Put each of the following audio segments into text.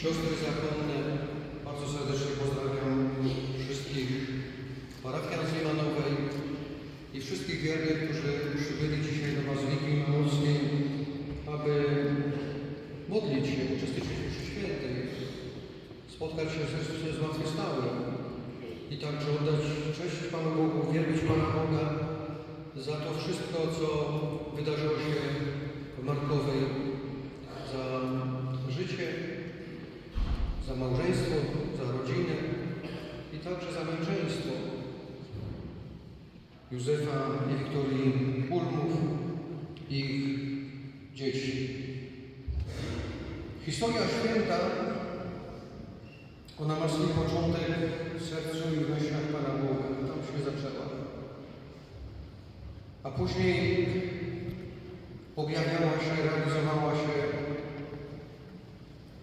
Siostry zakonne, bardzo serdecznie pozdrawiam wszystkich parafian z Limanowej i wszystkich wiernych, którzy przybyli dzisiaj do Bazyliki Limanowskiej, aby modlić się, uczestniczyć w mszy świętej, spotkać się z Chrystusem zmartwychwstałym i także oddać cześć Panu Bogu, wielbić Pana Boga za to wszystko, co wydarzyło się w Markowej, za życie, za małżeństwo, za rodzinę i także za męczeństwo Józefa i Wiktorii Ulmów i ich dzieci. Historia święta, ona ma swój początek w sercu i w myślach Pana Boga. Tam się zaczęła. A później objawiała się, realizowała się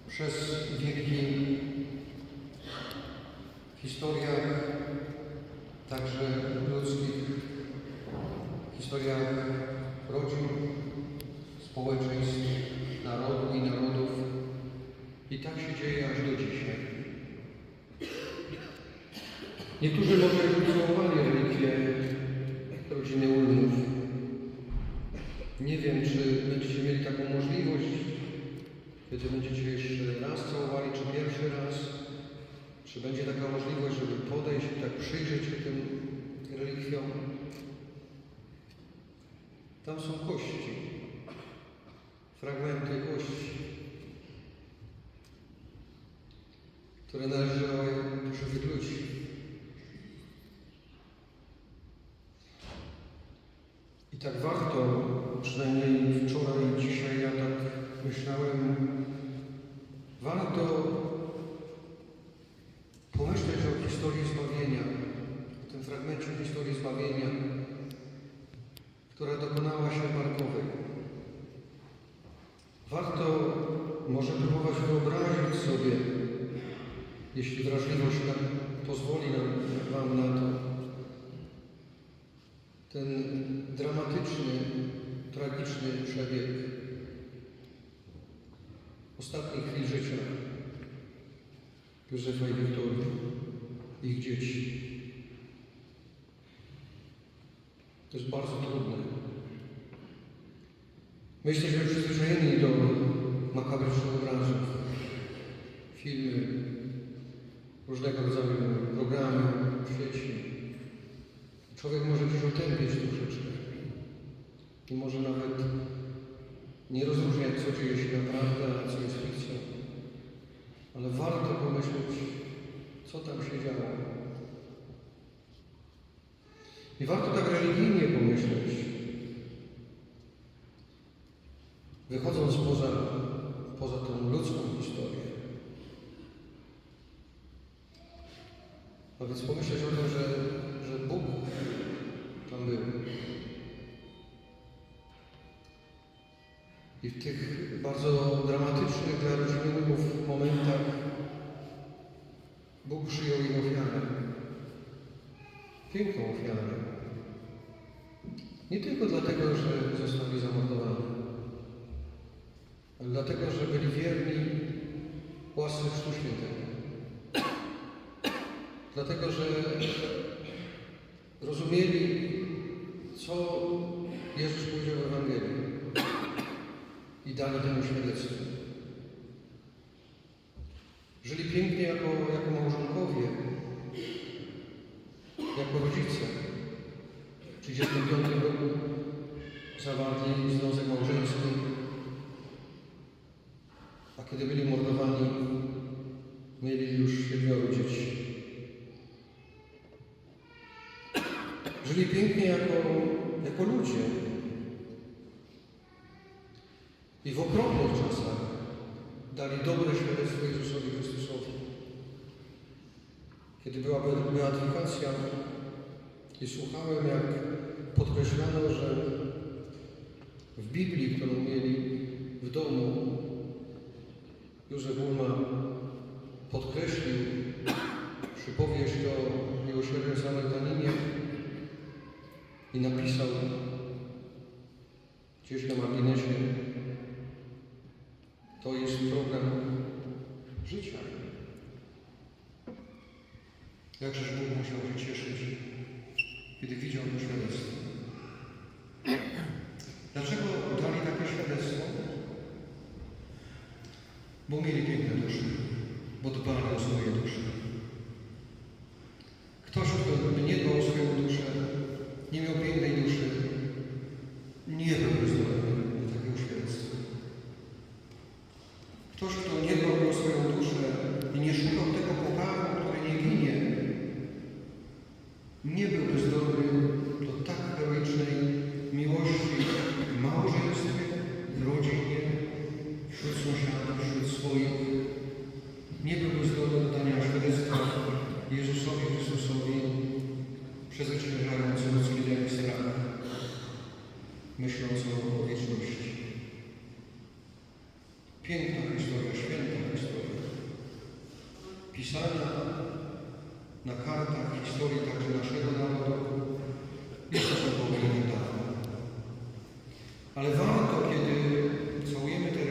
przez wieki w historiach także ludzkich, w historiach rodzin, społeczeństw, narodu i narodów. I tak się dzieje aż do dzisiaj. Niektórzy może ucałowali relikwie rodziny Ulmów. Nie wiem, czy będziecie mieli taką możliwość, kiedy będziecie jeszcze raz całowali, czy pierwszy raz. Czy będzie taka możliwość, żeby podejść i tak przyjrzeć się tym relikwiom? Tam są kości, fragmenty kości, które należały do żywych ludzi. I tak warto, przynajmniej wczoraj i dzisiaj ja tak myślałem, warto pomyśleć o historii zbawienia, o tym fragmencie historii zbawienia, która dokonała się Markowej. Warto może próbować wyobrazić sobie, jeśli wrażliwość pozwoli nam, Wam na to, ten dramatyczny, tragiczny przebieg ostatnich chwil życia Józefa i Wiktorii, ich dzieci. To jest bardzo trudne. My jesteśmy przyzwyczajeni do makabrycznych obrazów, filmy, różnego rodzaju programy w sieci. Człowiek może gdzieś otępieć troszeczkę i może nawet nie rozróżniać, co dzieje się naprawdę, a co jest fikcją. Ale warto pomyśleć, co tam się działo. I warto tak religijnie pomyśleć, wychodząc poza, poza tą ludzką historię. A więc pomyśleć o tym, że, że Bóg tam był. I w tych bardzo dramatycznych dla momentach Bóg przyjął ich ofiarę. Piękną ofiarę. Nie tylko dlatego, że zostali zamordowani, ale dlatego, że byli wierni łasce Chrztu Świętego. Dlatego, że rozumieli, co Jezus powiedział w Ewangelii i dali temu świadectwo. Żyli pięknie jako, jako małżonkowie, jako rodzice. W 1935 roku zawarli związek małżeński, a kiedy byli mordowani, mieli już siedmioro dzieci. Żyli pięknie jako, jako ludzie. I w okropnych czasach dali dobre świadectwo Jezusowi Chrystusowi. Kiedy była beatyfikacja i słuchałem, jak podkreślano, że w Biblii, którą mieli w domu, Józef Ulma podkreślił przypowieść o miłosiernym Samarytaninie i napisał gdzieś na marginesie, Jakżeż Bóg musiał się cieszyć, kiedy widział to świadectwo. przeżywając ludzkie jak strach, myśląc o wieczności. Piękna historia, święta historia. Pisana na kartach historii także naszego narodu jest to powinna. Ale warto, kiedy całujemy te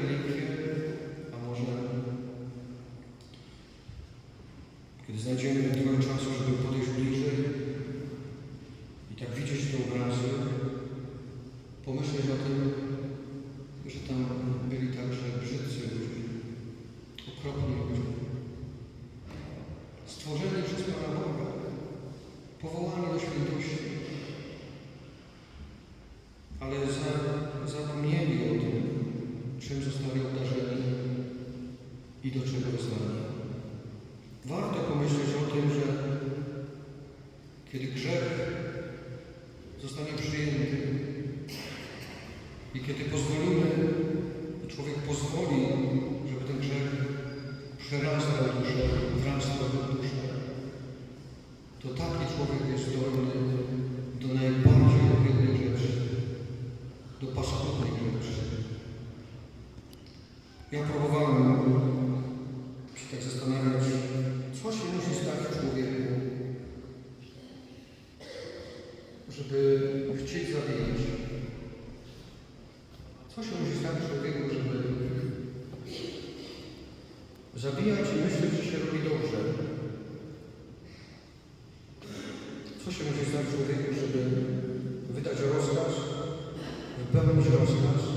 estamos relacionados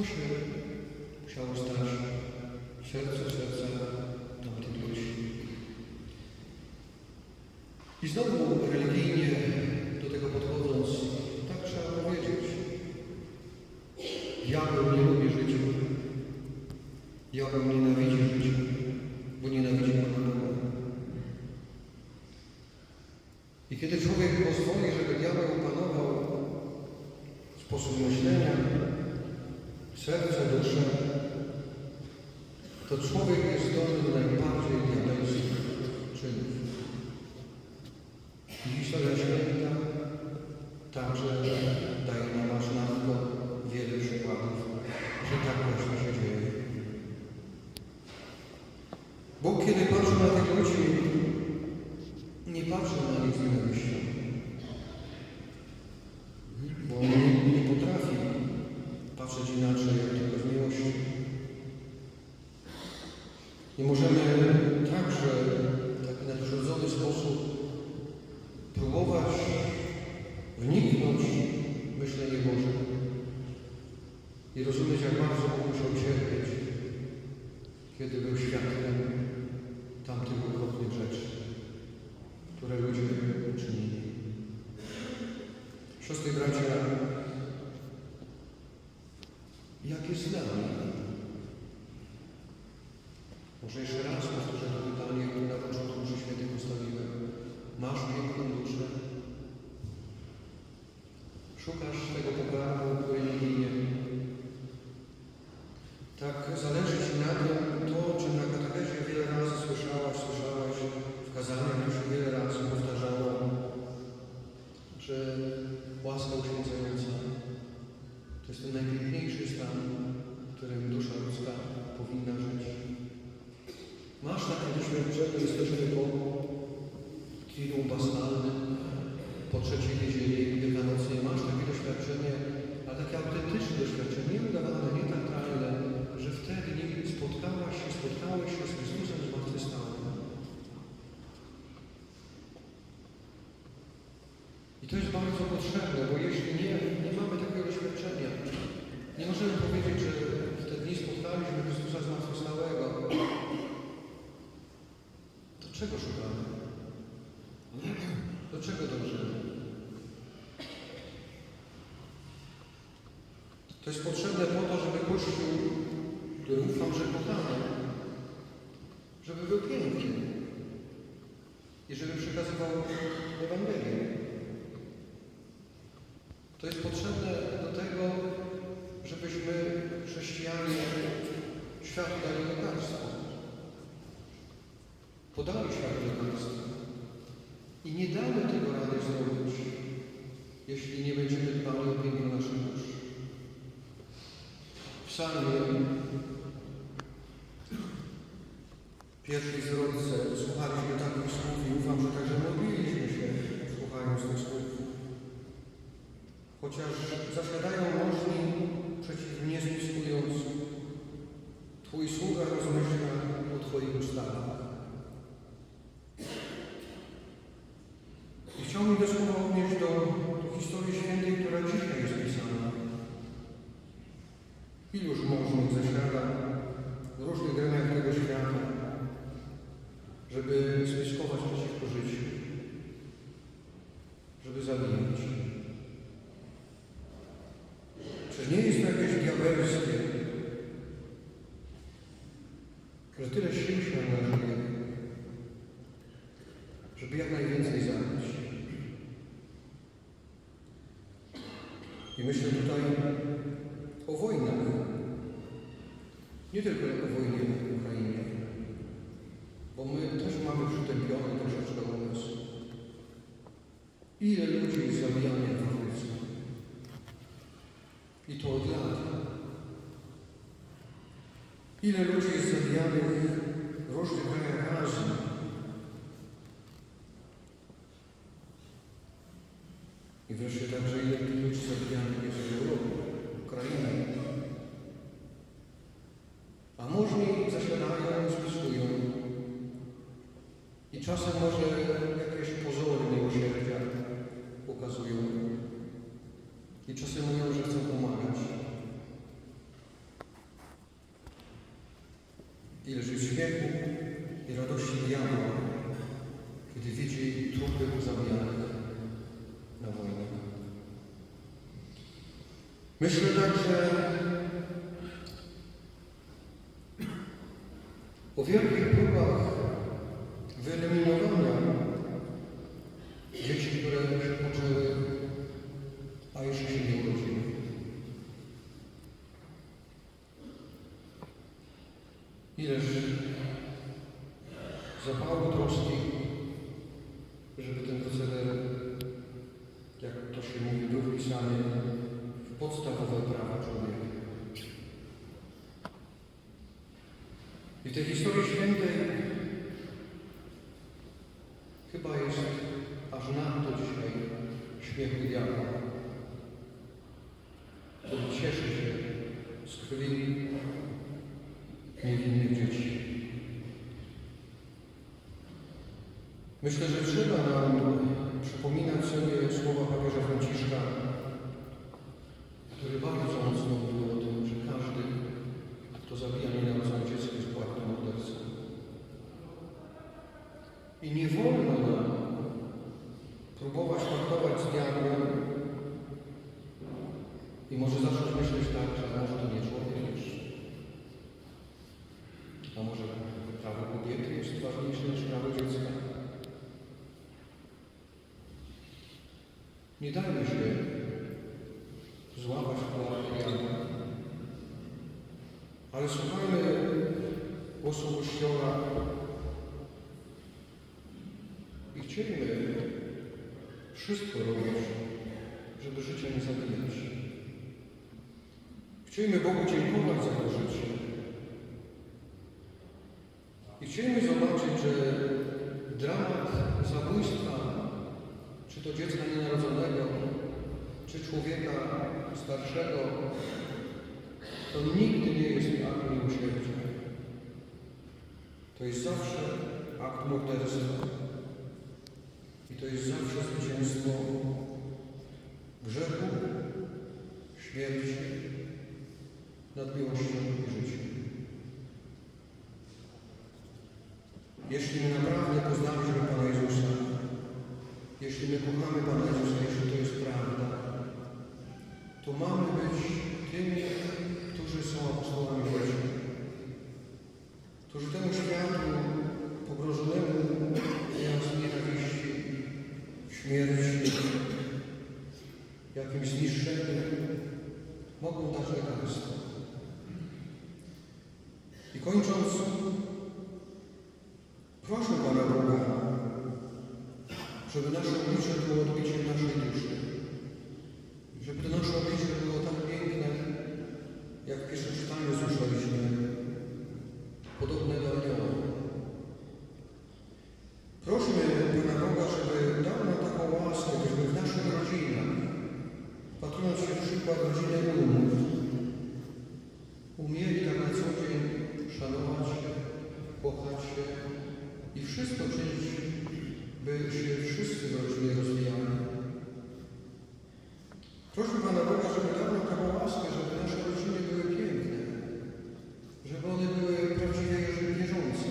Слушай, шел стаж, сердце, сердце, там ты дочь. И снова Бог to człowiek jest zdolny do najbardziej diabelskich czynów. I historia święta także daje nam aż na to wiele przykładów, że tak właśnie się dzieje. Bóg, kiedy patrzy na tych ludzi, nie patrzy na nich innego. kiedy był świadkiem tamtych okropnych rzeczy, które ludzie czynili. Siostry bracia, jak jest z? Może jeszcze raz powtórzę to pytanie, które na początku mszy świętej postawiłem. Masz piękną duszę? Szukasz tego pokarmu religijnie? Tak zależy to jest bardzo potrzebne, bo jeśli nie, nie mamy takiego doświadczenia, nie możemy powiedzieć, że w te dni spotkaliśmy Chrystusa zmartwychwstałego. To czego szukamy? Do czego dążymy? To jest potrzebne po to, żeby Kościół, który ufam, że kochamy, żeby był piękny i żeby przekazywał Ewangelię. To jest potrzebne do tego, żebyśmy chrześcijanie światu dali lekarstwo. Podali światu lekarstwo. I nie damy tego rady zrobić, jeśli nie będziemy dbali o piękno naszych dusz. W psalmie pierwszej zwrotce słuchaliśmy takich słów i ufam, że także modliliśmy się, słuchając tych słów. Chociaż zasiadają możni przeciw mnie spiskując, Twój sługa rozmyśla o Twoich ustawach. I chciałbym te słowa odnieść do, do historii świętej, która dzisiaj jest pisana. Iluż możnych zasiada w różnych gremiach tego świata, żeby spiskować przeciwko życiu, żeby zabijać. Czy nie jest to jakieś diabelskie, że tyle sił się angażuje, żeby jak najwięcej zabić? I myślę tutaj o wojnach. Nie tylko o wojnie w Ukrainie, bo my też mamy przytępione troszeczkę umysł. Ile ludzi jest zabijanych w Afryce? I to od lat. Ile ludzi jest zabijanych w różnych krajach Azji? I wreszcie także ile tych ludzi zabijanych jest w Europie, w Ukrainie. A możni zasiadają, spisują. I czasem może jakieś pozory miłosierdzia pokazują. I czasem mówią, że chcą pomagać. Ileż jest śmiechu i radości diabła, kiedy widzi trupy zabijanych na wojnę. Myślę także o wielkich próbach wyeliminowania dzieci, które się poczęły, a jeszcze się nie urodziły. Ileż zapału troski, żeby ten proceder, jak to się mówi, był wpisany w podstawowe prawa człowieka. I w tej historii świętej chyba jest aż nadto dzisiaj diabła, który cieszy się z krwi niewinnych dzieci. Myślę, że trzeba nam przypominać sobie słowa papieża Franciszka, który bardzo mocno mówił o tym, że każdy, kto zabija nienarodzone dziecko, jest płatnym mordercą. I nie wolno nam próbować paktować z diabłem i może zacząć myśleć tak, że może to nie człowiek jeszcze. A może prawo kobiety jest ważniejsze niż prawo dziecka? Nie dajmy się złapać diabła. Ale słuchajmy głosu Kościoła i chcielibyśmy wszystko robić, żeby życia nie zabijać. Chcielibyśmy Bogu dziękować za to życie. I chcielibyśmy zobaczyć, że dramat zabójstwa, czy to dziecka nienarodzonego, czy człowieka starszego, to nigdy nie jest akt miłosierdzia. To jest zawsze akt morderstwa. I to jest zawsze zwycięstwo grzechu, śmierci nad miłością i życiem. Jeśli my naprawdę poznaliśmy Pana Jezusa, jeśli my kochamy Pana Jezusa, jeśli to jest prawda, to mamy być tymi, którzy są apostołami życia, którzy temu światu pogrożonemu nieraz nienawiści, śmierci, jakimś zniszczeniu mogą dać lekarstwo. I kończąc, proszę Pana Boga, żeby nasze oblicze było odbiciem naszej duszy. Żeby to nasze oblicze było tak piękne, jak w pierwszym czytaniu słyszeliśmy, podobne do anioła. Prośmy Pana Boga, żeby dał nam taką łaskę, byśmy w naszych rodzinach, patrując się w przykład rodziny Ulmów, umieli tak na co dzień szanować się, kochać się i wszystko czynić, by się wszyscy w rodzinie rozwijali. Proszę Pana Boga, żeby dał nam taką łaskę, żeby nasze rodziny były piękne, żeby one były prawdziwie wierzące,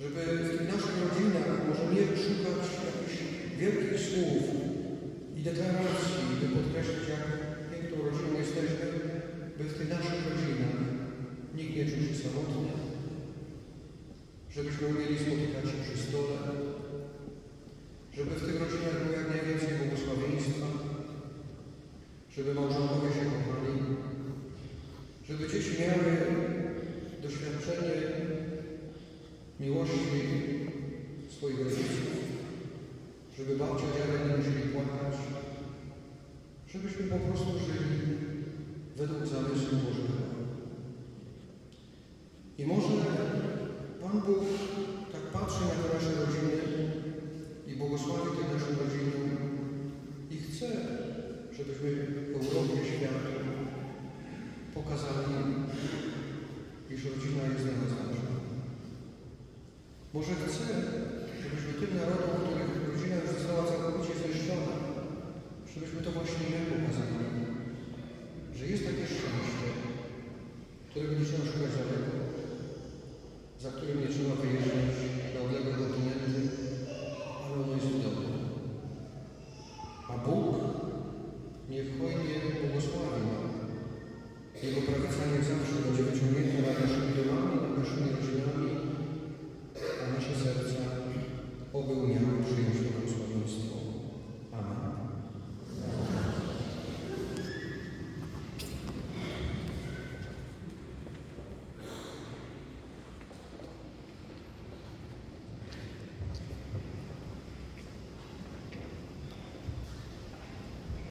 żeby w tych naszych rodzinach może nie szukać jakichś wielkich słów i deklaracji, by podkreślić, jak piękną rodziną jesteśmy, by w tych naszych rodzinach nikt nie czuł się samotny, żebyśmy umieli spotykać się przy stole, żeby w tych rodzinach było jak najwięcej błogosławieństwa, żeby małżonkowie się kochali, żeby dzieci miały doświadczenie miłości swoich rodziców, żeby babcia, dziadek nie musieli płakać, żebyśmy po prostu żyli według zamysłu Bożego. I może Pan Bóg tak patrzy na te nasze rodziny i błogosławi te nasze rodziny i chce, żebyśmy Europie, światu pokazali, iż rodzina jest dla nas ważna. Może chce, żebyśmy tym narodom, których rodzina została całkowicie zniszczona, żebyśmy to właśnie jemu pokazali, że jest takie szczęście, którego nie trzeba szukać daleko, za którym nie trzeba wyjeżdżać do odległego